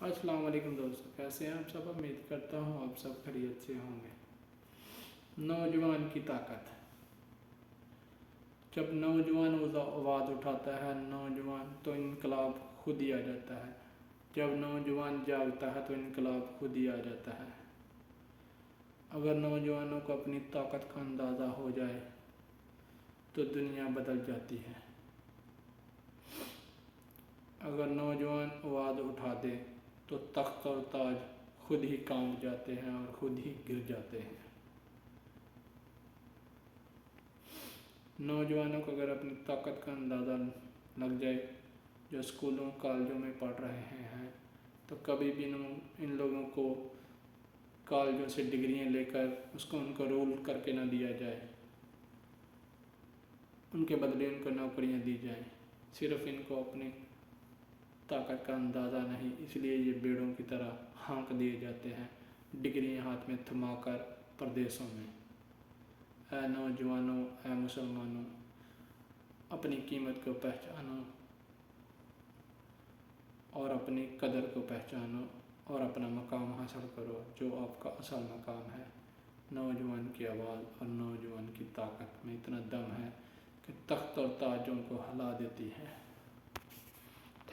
السلام علیکم دوستو، کیسے ہیں آپ سب؟ امید کرتا ہوں آپ سب خیریت سے ہوں گے۔ نوجوان کی طاقت۔ جب نوجوان آواز اٹھاتا ہے، نوجوان تو انقلاب خود ہی آ جاتا ہے۔ جب نوجوان جاگتا ہے تو انقلاب خود ہی آ جاتا ہے۔ اگر نوجوانوں کو اپنی طاقت کا اندازہ ہو جائے، تو دنیا بدل جاتی ہے۔ اگر نوجوان آواز اٹھا دے تو تخت اور تاج خود ہی کانپ جاتے ہیں اور خود ہی گر جاتے ہیں۔ نوجوانوں کو اگر اپنی طاقت کا اندازہ لگ جائے جو اسکولوں کالجوں میں پڑھ رہے ہیں تو کبھی بھی ان لوگوں کو کالجوں سے ڈگریاں لے کر اس کو ان کو رول کر کے نہ دیا جائے۔ ان کے بدلے ان کو نوکریاں دی جائیں۔ صرف ان کو اپنی طاقت کا اندازہ نہیں، اس لیے یہ بیڑوں کی طرح ہانک دیے جاتے ہیں، ڈگریاں ہاتھ میں تھما کر پردیسوں میں۔ اے نوجوانوں، اے مسلمانوں، اپنی قیمت کو پہچانو اور اپنی قدر کو پہچانو اور اپنا مقام حاصل کرو، جو آپ کا اصل مقام ہے۔ نوجوان کی آواز اور نوجوان کی طاقت میں اتنا دم ہے کہ تخت اور تاجوں کو ہلا دیتی ہے۔